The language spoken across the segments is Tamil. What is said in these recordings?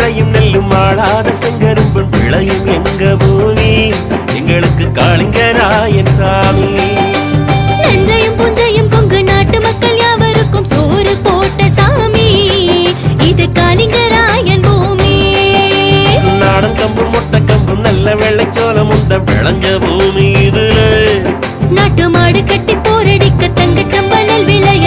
நெல்லும் ஆளாத செங்கரும்பும் விளையும் எங்க பூமி? எங்களுக்கு காளிங்கராயன் சாமி. நஞ்சையும் புஞ்சையும் கொங்கு நாட்டு மக்கள் யாவருக்கும் சோறு போட்ட சாமி. இது காளிங்கராயன் பூமி. நாடன் கம்பும் மொட்டை கம்பும் நல்ல வெள்ளைச்சோளம் உந்த விளைஞ்ச பூமி இதுல. நாட்டு மாடு கட்டி போரடிக்க தங்க சம்பளல் விளைய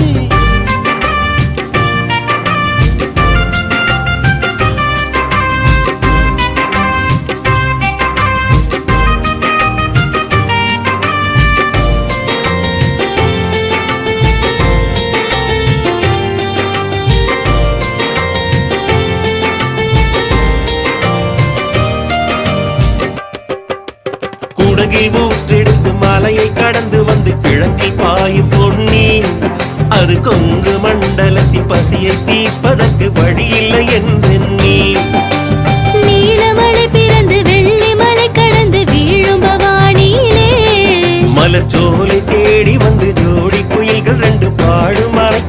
குடகை ஊற்றெடுத்து மலையை கடந்து வந்து கிழக்கில் பாயும் பொன்னி. அது கொங்கு மண்டலத்தின் பசியை தீர்ப்பதற்கு வழியில்லை என்றெண்ணி நீலமலை பிறந்து வெள்ளி மலை கடந்து வீழும் பவானியிலே. மலர்ச்சோலை தேடி வந்து ஜோடி குயில்கள் ரெண்டு பாடும் மலை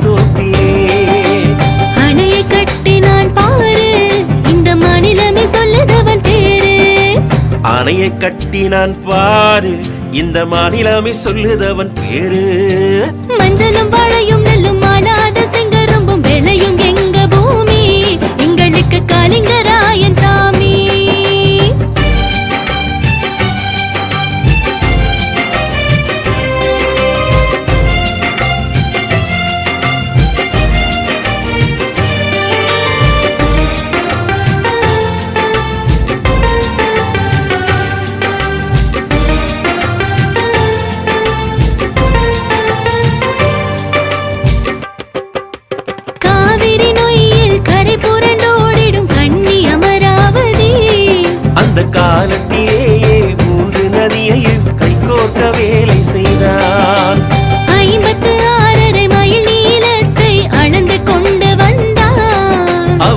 அணையை கட்டி நான் பாரு. இந்த மாநிலமே சொல்லுதவன் பேரு. மஞ்சளும் வாழையும்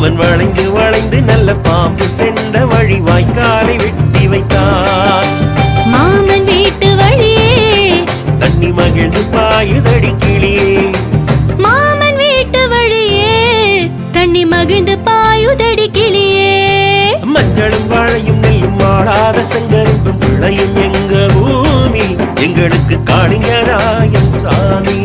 அவன் வளைந்து வளைந்து நல்ல பாம்பு சென்ற வழி வாய்க்காலை வெட்டி வைத்தான் மாமன் வீட்டு வழியே தண்ணி மகிழ்ந்து பாயுதடி கிளியே மாமன் வீட்டு வழியே தண்ணி மகிழ்ந்து பாயுதடி கிளியே. மஞ்சளும் வாழையும் நெல்லும் மாடாத செங்கரும்பும் விளையும் எங்க பூமி? எங்களுக்கு காளிங்கராயன் சாமி.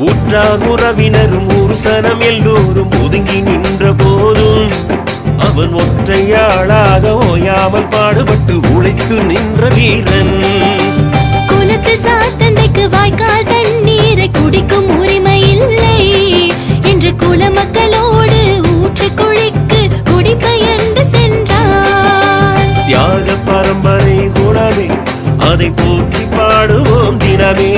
உற்றார் உறவினரும் ஒரு சனம் எல்லோரும் ஒதுங்கி நின்ற போதும். அவன் ஒற்றையாளாக ஓயாமல் பாடுபட்டு உழைத்து நின்ற வீரன். குலத்து சாத்தந்தைக்கு வாய்க்கால் தண்ணீரை குடிக்கும் உரிமை இல்லை. என்று குல மக்களோடு ஊற்று குழிக்கு குடிபெயர்ந்து சென்றார் தியாக பரம்பரை குணமே அதை போற்றி பாடுவோம் தினமே.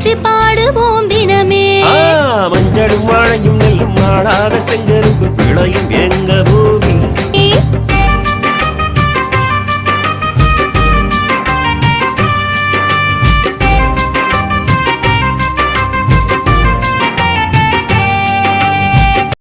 போற்றி பாடுவோம் தினமே. மஞ்சளும் வாழையும் நெல்லும் மாடாக செங்கரும்பு பிழையும் எங்க